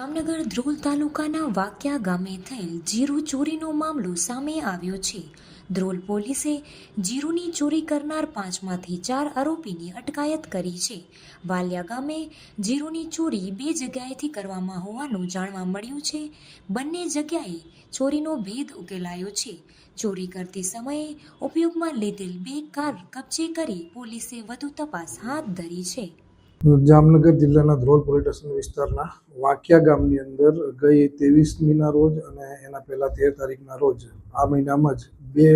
જામનગર ધ્રોલ તાલુકાના વાક્યા ગામે થયેલ જીરું ચોરીનો મામલો સામે આવ્યો છે. ધ્રોલ પોલીસે જીરુની ચોરી કરનાર પાંચમાંથી ચાર આરોપીની અટકાયત કરી છે. વાલિયા ગામે જીરુની ચોરી બે જગ્યાએથી કરવામાં હોવાનું જાણવા મળ્યું છે. બંને જગ્યાએ ચોરીનો ભેદ ઉકેલાયો છે. ચોરી કરતી સમયે ઉપયોગમાં લીધેલ બે કાર કબજે કરી પોલીસે વધુ તપાસ હાથ ધરી છે. જામનગર જિલ્લાના ધ્રોલ પોલીસ સ્ટેશન વિસ્તારના વાંકિયા ગામની અંદર ગઈ ત્રેવીસમીના રોજ અને એના પહેલાં તેર તારીખના રોજ આ મહિનામાં જ બે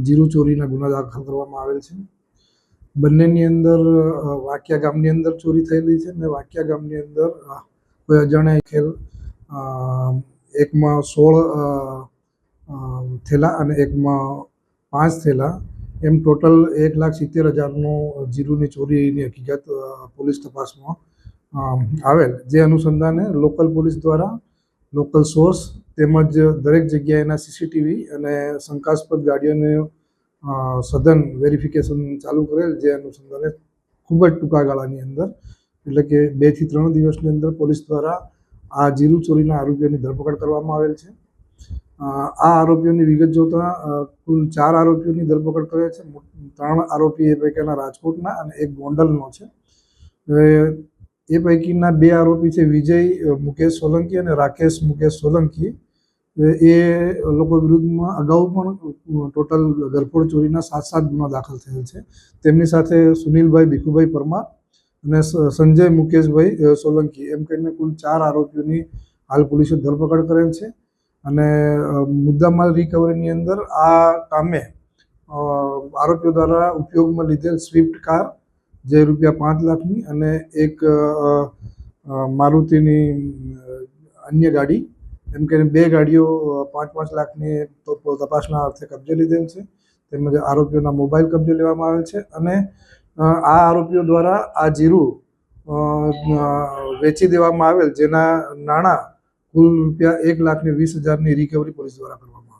જીરુ ચોરીના ગુના દાખલ કરવામાં આવેલ છે. બંનેની અંદર વાંકિયા ગામની અંદર ચોરી થયેલી છે અને વાંકિયા ગામની અંદર કોઈ અજાણ્યા ખેલ એકમાં સોળ થેલા અને એકમાં પાંચ થેલા એમ ટોટલ એક લાખ સિત્તેર હજારનું જીરુની ચોરીની હકીકત પોલીસ તપાસમાં આવેલ. જે અનુસંધાને લોકલ પોલીસ દ્વારા, લોકલ સોર્સ તેમજ દરેક જગ્યાએના સીસીટીવી અને શંકાસ્પદ ગાડીઓનું સઘન વેરિફિકેશન ચાલુ કરેલ. જે અનુસંધાને ખૂબ જ ટૂંકા ગાળાની અંદર, એટલે કે બેથી ત્રણ દિવસની અંદર પોલીસ દ્વારા આ જીરુ ચોરીના આરોપીઓની ધરપકડ કરવામાં આવેલ છે. આ આરોપીઓની વિગત જોતા કુલ ચાર આરોપીઓની ધરપકડ કરે છે. ત્રણ આરોપી એ પૈકીના રાજકોટના અને એક ગોંડલનો છે. એ પૈકીના બે આરોપી છે વિજય મુકેશ સોલંકી અને રાકેશ મુકેશ સોલંકી. એ લોકો વિરુદ્ધમાં અગાઉ પણ ટોટલ ગરફોડ ચોરીના સાત સાત ગુના દાખલ થયેલ છે. તેમની સાથે સુનિલભાઈ ભીખુભાઈ પરમાર અને સંજય મુકેશભાઈ સોલંકી. એમ કરીને કુલ ચાર આરોપીઓની હાલ પોલીસે ધરપકડ કરેલ છે. અને મુદ્દામાલ રિકવરીની અંદર આ કામે આરોપીઓ દ્વારા ઉપયોગમાં લીધેલ સ્વિફ્ટ કાર જે રૂપિયા પાંચ લાખની અને એક મારુતિની અન્ય ગાડી, એમ કરીને બે ગાડીઓ પાંચ પાંચ લાખની તપાસના અર્થે કબજે લીધેલ છે. તેમજ આરોપીઓના મોબાઈલ કબજે લેવામાં આવેલ છે અને આ આરોપીઓ દ્વારા આ જીરું વેચી દેવામાં આવેલ જેના નાણાં કુલ રૂપિયા એક લાખ ને વીસ હજારની રિકવરી પોલીસ દ્વારા કરવામાં